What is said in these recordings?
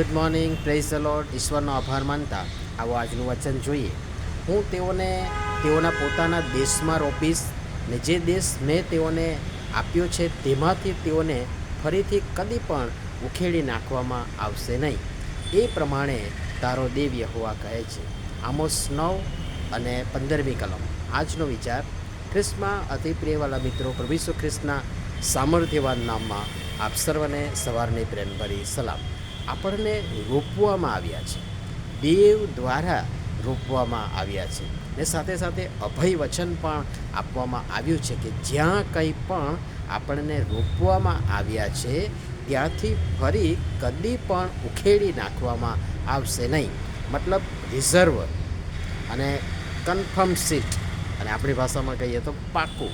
Good morning praise the Lord ઈશ્વરનો આભાર માનતા. આવો આજનું વચન જોઈએ. હું તેઓને, તેઓના પોતાના દેશમાં રોપીશ ને જે દેશ મેં તેઓને આપ્યો છે તેમાંથી તેઓને ફરીથી કદી પણ ઉખેડી નાખવામાં આવશે નહીં. એ પ્રમાણે તારો દેવ યહોવા કહે છે. આમોસ નવ અને પંદરમી કલમ. આજનો વિચાર, ખ્રિસ્તમાં અતિ પ્રિયવાલા મિત્રો, પ્રભુ ખ્રિસ્તના સામર્થ્યવાન નામમાં આપ સર્વને સવારની પ્રેમભરી સલામ. આપણને રોપવામાં આવ્યા છે. દેવ દ્વારા રોપવામાં આવ્યા છે. ને સાથે સાથે અભય વચન પણ આપવામાં આવ્યું છે કે જ્યાં કંઈ પણ આપણને રોપવામાં આવ્યા છે, ત્યાંથી ફરી કદી પણ ઉખેડી નાખવામાં આવશે નહીં. મતલબ રિઝર્વ અને કન્ફર્મ સીટ. અને આપણી ભાષામાં કહીએ તો પાકું.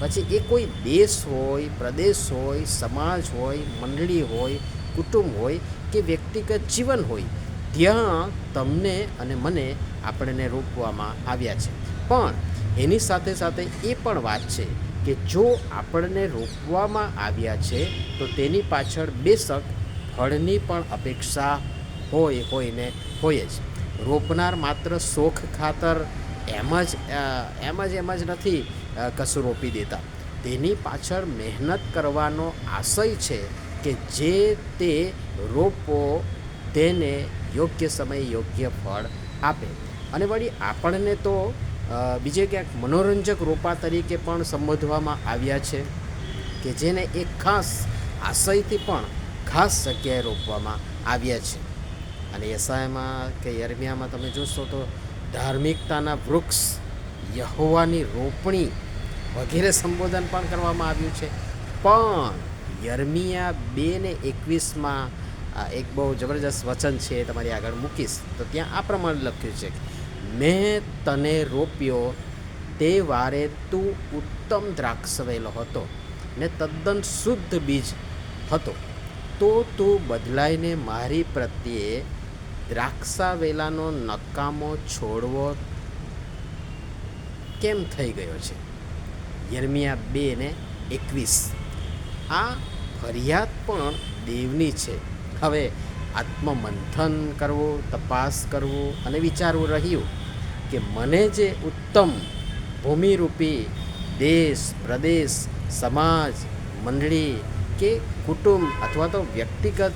પછી એ કોઈ દેશ હોય, પ્રદેશ હોય, સમાજ હોય, મંડળી હોય કુટુંબ હોય કે વ્યક્તિગત જીવન હોય, ત્યાં તમને અને મને આપણને રોપવામાં આવ્યા છે. પણ એની સાથે સાથે એ પણ વાત છે કે જો આપણને રોપવામાં આવ્યા છે, તો તેની પાછળ બેશક ફળની પણ અપેક્ષા હોય હોય ને હોય જ. રોપનાર માત્ર શોખ ખાતર એમ જ એમ જ એમ જ નથી કશું રોપી દેતા. તેની પાછળ મહેનત કરવાનો આશય છે કે જે તે રોપો તેને યોગ્ય સમયે યોગ્ય ફળ આપે. અને વળી આપણને તો બીજે ક્યાંક મનોરંજક રોપા તરીકે પણ સંબોધવામાં આવ્યા છે કે જેને એક ખાસ આશયથી પણ ખાસ જગ્યાએ રોપવામાં આવ્યા છે. અને યસાયમાં કે યરમિયામાં તમે જોશો તો ધાર્મિકતાના વૃક્ષ, યહોવાની રોપણી વગેરે સંબોધન પણ કરવામાં આવ્યું છે. પણ યર્મિયા બે ને એકવીસમાં એક બહુ જબરજસ્ત વચન છે એ તમારી આગળ મૂકીશ. તો ત્યાં આ પ્રમાણે લખ્યું છે મેં તને રોપ્યો તે વારે તું ઉત્તમ દ્રાક્ષવેલો હતો ને તદ્દન શુદ્ધ બીજ હતો. તો તું બદલાઈને મારી પ્રત્યે દ્રાક્ષા વેલાનો નકામો છોડવો કેમ થઈ ગયો છે? યર્મિયા બે ને એકવીસ. આ ફરિયાદ પણ દેવની છે. હવે આત્મમંથન કરવું, તપાસ કરવું અને વિચારવું રહ્યું કે મને જે ઉત્તમ ભૂમિરૂપી દેશ, પ્રદેશ, સમાજ, મંડળી કે કુટુંબ અથવા તો વ્યક્તિગત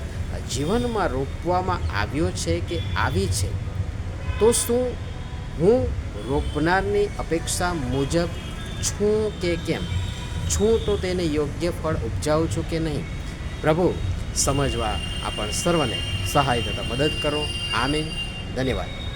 જીવનમાં રોપવામાં આવ્યો છે કે આવી છે, તો શું હું રોપનારની અપેક્ષા મુજબ છું કે કેમ? છું તો તેને યોગ્ય ફળ ઉપજાવું છું કે નહીં? પ્રભુ, સમજવા આપણ સર્વને સહાય તથા મદદ કરો. આમીન. ધન્યવાદ.